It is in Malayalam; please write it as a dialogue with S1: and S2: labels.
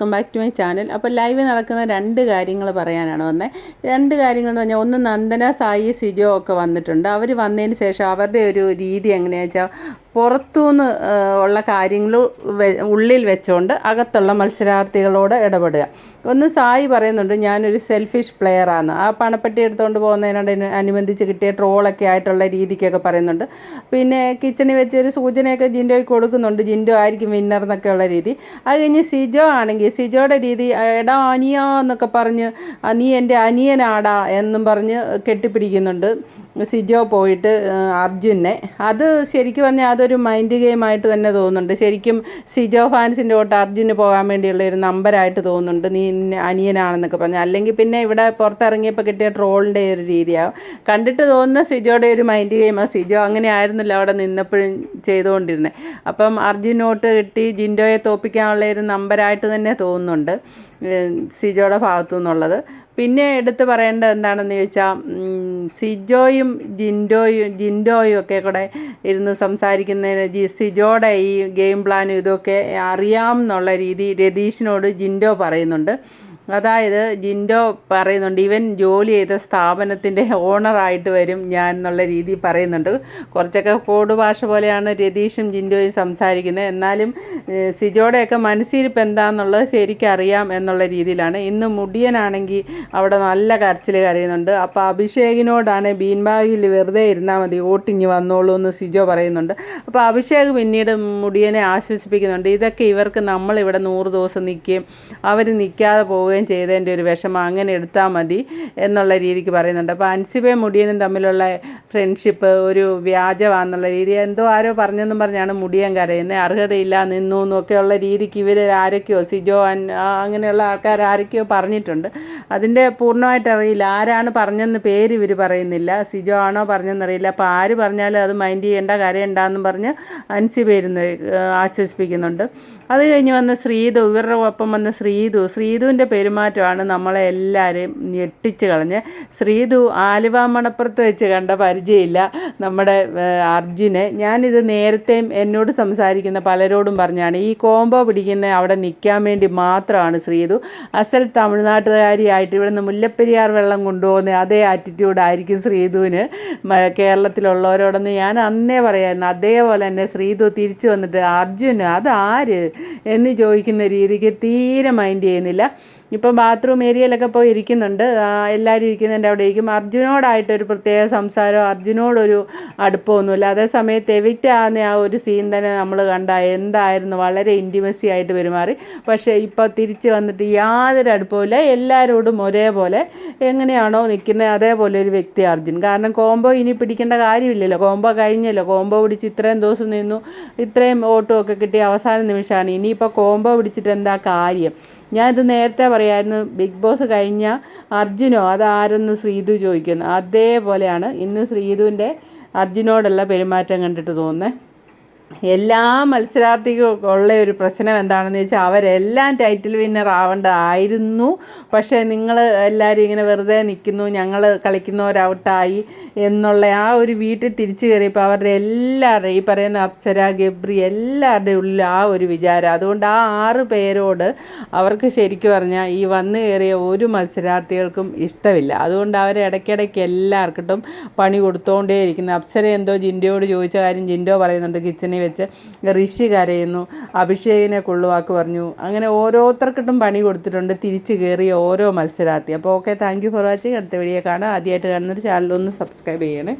S1: Welcome back to my channel അപ്പോൾ ലൈവ് നടക്കുന്ന രണ്ട് കാര്യങ്ങൾ പറയാനാണ് വന്നത് രണ്ട് കാര്യങ്ങൾ എന്ന് പറഞ്ഞാൽ ഒന്ന് നന്ദന സായി സിജോ ഒക്കെ വന്നിട്ടുണ്ട്. അവർ വന്നതിന് ശേഷം അവരുടെ ഒരു രീതി എങ്ങനെയാണെന്ന് വെച്ചാൽ പുറത്തുനിന്ന് ഉള്ള കാര്യങ്ങൾ ഉള്ളിൽ വെച്ചുകൊണ്ട് അകത്തുള്ള മത്സരാർത്ഥികളോട് ഇടപെടുക. ഒന്ന് സായി പറയുന്നുണ്ട് ഞാനൊരു സെൽഫിഷ് പ്ലെയറാണ് ആ പണപ്പെട്ടി എടുത്തുകൊണ്ട് പോകുന്നതിനോട് അനുബന്ധിച്ച് കിട്ടിയ ട്രോളൊക്കെ ആയിട്ടുള്ള രീതിക്കൊക്കെ പറയുന്നുണ്ട്. പിന്നെ കിച്ചണിൽ വെച്ച് ഒരു സൂചനയൊക്കെ ജിൻഡോയ്ക്ക് കൊടുക്കുന്നുണ്ട് ജിൻഡോ ആയിരിക്കും വിന്നർ എന്നൊക്കെയുള്ള രീതി. അത് കഴിഞ്ഞ് സിജോ ആണെങ്കിൽ സിജോയുടെ രീതി എടാ അനിയ എന്നൊക്കെ പറഞ്ഞ് നീ എന്റെ അനിയനാടാ എന്നും പറഞ്ഞ് കെട്ടിപ്പിടിക്കുന്നുണ്ട്. സിജോ പോയിട്ട് അർജുനെ. അത് ശരിക്കും പറഞ്ഞാൽ അതൊരു മൈൻഡ് ഗെയിമായിട്ട് തന്നെ തോന്നുന്നുണ്ട്. ശരിക്കും സിജോ ഫാൻസിന്റെ തൊട്ട് അർജുന് പോകാൻ വേണ്ടിയുള്ള ഒരു നമ്പറായിട്ട് തോന്നുന്നുണ്ട്. നീ അനിയനാണെന്നൊക്കെ പറഞ്ഞു. അല്ലെങ്കിൽ പിന്നെ ഇവിടെ പുറത്തിറങ്ങിയപ്പോൾ കിട്ടിയ ട്രോളിന്റെ ഒരു രീതിയാവും. കണ്ടിട്ട് തോന്നുന്ന സിജോയുടെ ഒരു മൈൻഡ് ഗെയിമാണ് സിജോ അങ്ങനെ ആയിരുന്നില്ല അവിടെ നിന്നപ്പോഴും ചെയ്തുകൊണ്ടിരുന്നത് അപ്പം അർജുനോട്ട് കിട്ടി ജിൻഡോയെ തോപ്പിക്കാനുള്ള ഒരു നമ്പരായിട്ട് തന്നെ തോന്നുന്നുണ്ട്. സിജോയുടെ ഭാഗത്തു നിന്നുള്ളത്. പിന്നെ എടുത്ത് പറയേണ്ടത് എന്താണെന്ന് ചോദിച്ചാൽ സിജോയും ജിൻഡോയും ജിൻഡോയും ഒക്കെ കൂടെ ഇരുന്ന് സംസാരിക്കുന്നതിന് ജി സിജോയുടെ ഈ ഗെയിം പ്ലാനും ഇതൊക്കെ അറിയാം എന്നുള്ള രീതി രതീഷിനോട് ജിൻഡോ പറയുന്നുണ്ട്. അതായത് ജിൻഡോ പറയുന്നുണ്ട് ഇവൻ ജോലി ചെയ്ത സ്ഥാപനത്തിന്റെ ഓണറായിട്ട് വരും ഞാൻ എന്നുള്ള രീതി പറയുന്നുണ്ട്. കുറച്ചൊക്കെ കോഡ് ഭാഷ പോലെയാണ് രതീഷും ജിൻഡോയും സംസാരിക്കുന്നത്. എന്നാലും സിജോടെയൊക്കെ മനസ്സിരിപ്പ് എന്താണെന്നുള്ളത് ശരിക്കറിയാം എന്നുള്ള രീതിയിലാണ്. ഇന്ന് മുടിയനാണെങ്കിൽ അവിടെ നല്ല കരച്ചിൽ കരയുന്നുണ്ട്. അപ്പോൾ അഭിഷേകിനോടാണ് ബീൻബാഗിൽ വെറുതെ ഇരുന്നാൽ മതി വോട്ടിങ് വന്നോളൂ എന്ന് സിജോ പറയുന്നുണ്ട്. അപ്പോൾ അഭിഷേക് പിന്നീട് മുടിയനെ ആശ്വസിപ്പിക്കുന്നുണ്ട്. ഇതൊക്കെ ഇവർക്ക് നമ്മളിവിടെ നൂറ് ദിവസം നിൽക്കുകയും അവർ നിൽക്കാതെ പോവുകയും ചെയ്യുകയും ചെയ്തതിന്റെ ഒരു വിഷമം അങ്ങനെ എടുത്താൽ മതി എന്നുള്ള രീതിക്ക് പറയുന്നുണ്ട്. അപ്പോൾ അൻസിബയും മുടിയനും തമ്മിലുള്ള ഫ്രണ്ട്ഷിപ്പ് ഒരു വ്യാജമാണെന്നുള്ള രീതി എന്തോ ആരോ പറഞ്ഞെന്നും പറഞ്ഞാണ് മുടിയൻ കരയുന്നത്. അർഹതയില്ല നിന്നു എന്നൊക്കെയുള്ള രീതിക്ക് ഇവർ ആരൊക്കെയോ സിജോ അങ്ങനെയുള്ള ആൾക്കാർ ആരൊക്കെയോ പറഞ്ഞിട്ടുണ്ട്. അതിന്റെ പൂർണമായിട്ട് അറിയില്ല ആരാണ് പറഞ്ഞെന്ന് പേര് ഇവർ പറയുന്നില്ല. സിജോ ആണോ പറഞ്ഞെന്നറിയില്ല അപ്പോൾ ആര് പറഞ്ഞാലും അത് മൈൻഡ് ചെയ്യേണ്ട കരയുണ്ടെന്നും പറഞ്ഞ് അൻസി പേരുന്ന് ആശ്വസിപ്പിക്കുന്നുണ്ട്. അത് കഴിഞ്ഞ് വന്ന ശ്രീതു ഇവരുടെ ഒപ്പം വന്ന ശ്രീതു ശ്രീതുവിന്റെ പെരുമാറ്റമാണ് നമ്മളെ എല്ലാവരെയും ഞെട്ടിച്ച് കളഞ്ഞ്. ശ്രീതു ആലുവ മണപ്പുറത്ത് വെച്ച് കണ്ട പരിചയമില്ല നമ്മുടെ അർജുനെ. ഞാനിത് നേരത്തെയും എന്നോട് സംസാരിക്കുന്ന പലരോടും പറഞ്ഞാണ് ഈ കോംബോ പിടിക്കുന്ന അവിടെ നിൽക്കാൻ വേണ്ടി മാത്രമാണ് ശ്രീതു. അസൽ തമിഴ്നാട്ടുകാരിയായിട്ട് ഇവിടുന്ന് മുല്ലപ്പെരിയാർ വെള്ളം കൊണ്ടുപോകുന്ന അതേ ആറ്റിറ്റ്യൂഡായിരിക്കും ശ്രീതുവിന് കേരളത്തിലുള്ളവരോടൊന്ന് ഞാൻ അന്നേ പറയായിരുന്നു. അതേപോലെ തന്നെ ശ്രീതു തിരിച്ചു വന്നിട്ട് അർജുന് അതാര് എന്ന് ചോദിക്കുന്ന രീതിക്ക് തീരെ മൈൻഡ് ചെയ്യുന്നില്ല. ഇപ്പം ബാത്റൂം ഏരിയയിലൊക്കെ പോയി ഇരിക്കുന്നുണ്ട്. എല്ലാവരും ഇരിക്കുന്നതിന്റെ ഇരിക്കും അർജുനോടായിട്ടൊരു പ്രത്യേക സംസാരം അർജുനോടൊരു അടുപ്പമൊന്നുമില്ല. അതേസമയത്ത് എവിക്റ്റ് ആകുന്ന ആ ഒരു സീൻ തന്നെ നമ്മൾ കണ്ട എന്തായിരുന്നു? വളരെ ഇന്റിമസി ആയിട്ട് പെരുമാറി. പക്ഷേ ഇപ്പോൾ തിരിച്ച് വന്നിട്ട് യാതൊരു അടുപ്പമില്ല എല്ലാവരോടും ഒരേപോലെ എങ്ങനെയാണോ നിൽക്കുന്നത് അതേപോലെ ഒരു വ്യക്തി അർജുൻ. കാരണം കോംബോ ഇനി പിടിക്കേണ്ട കാര്യമില്ലല്ലോ. കോംബോ കഴിഞ്ഞല്ലോ. കോംബോ പിടിച്ച് ഇത്രയും ദിവസം നിന്നു. ഇത്രയും ഓട്ടോ ഒക്കെ കിട്ടിയ അവസാന നിമിഷമാണ്. ഇനിയിപ്പോൾ കോംബോ പിടിച്ചിട്ട് എന്താ കാര്യം? ഞാനിത് നേരത്തെ പറയായിരുന്നു ബിഗ് ബോസ് കഴിഞ്ഞ അർജുനോ അതാരെന്ന് ശ്രീതു ചോദിക്കുന്നു. അതേപോലെയാണ് ഇന്ന് ശ്രീതുവിന്റെ അർജുനോടുള്ള പെരുമാറ്റം കണ്ടിട്ട് തോന്നുന്നത് എല്ലാ മത്സരാർത്ഥികൾക്കും ഉള്ള ഒരു പ്രശ്നം എന്താണെന്ന് വെച്ചാൽ അവരെല്ലാം ടൈറ്റിൽ വിന്നർ ആവേണ്ടതായിരുന്നു. പക്ഷേ നിങ്ങൾ എല്ലാവരും ഇങ്ങനെ വെറുതെ നിൽക്കുന്നു ഞങ്ങൾ കളിക്കുന്നവരൗട്ടായി എന്നുള്ള ആ ഒരു വീട്ടിൽ തിരിച്ചു കയറിയപ്പോൾ അവരുടെ എല്ലാവരുടെയും ഈ പറയുന്ന അപ്സര ഗബ്രി എല്ലാവരുടെയും ഉള്ളിൽ ആ ഒരു വിചാരം. അതുകൊണ്ട് ആ ആറ് പേരോട് അവർക്ക് ശരിക്കും പറഞ്ഞാൽ ഈ വന്നു കയറിയ ഒരു മത്സരാർത്ഥികൾക്കും ഇഷ്ടമില്ല. അതുകൊണ്ട് അവർ ഇടയ്ക്കിടയ്ക്ക് എല്ലാവർക്കിട്ടും പണി കൊടുത്തുകൊണ്ടേയിരിക്കുന്നു അപ്സര എന്തോ ജിൻഡോയോട് ചോദിച്ച കാര്യം ജിൻഡോ പറയുന്നുണ്ട് കിച്ചണിൽ വെച്ച് ഋഷി കരയുന്നു അഭിഷേകിനെ കൊള്ളുവാക്ക് പറഞ്ഞു. അങ്ങനെ ഓരോരുത്തർക്കിട്ടും പണി കൊടുത്തിട്ടുണ്ട് തിരിച്ചു കയറിയ ഓരോ മത്സരാർത്ഥി. അപ്പോൾ okay thank you for watching അടുത്ത വീഡിയോ കാണാം. ആദ്യമായിട്ട് കാണുന്നൊരു ചാനലൊന്ന് സബ്സ്ക്രൈബ് ചെയ്യണേ.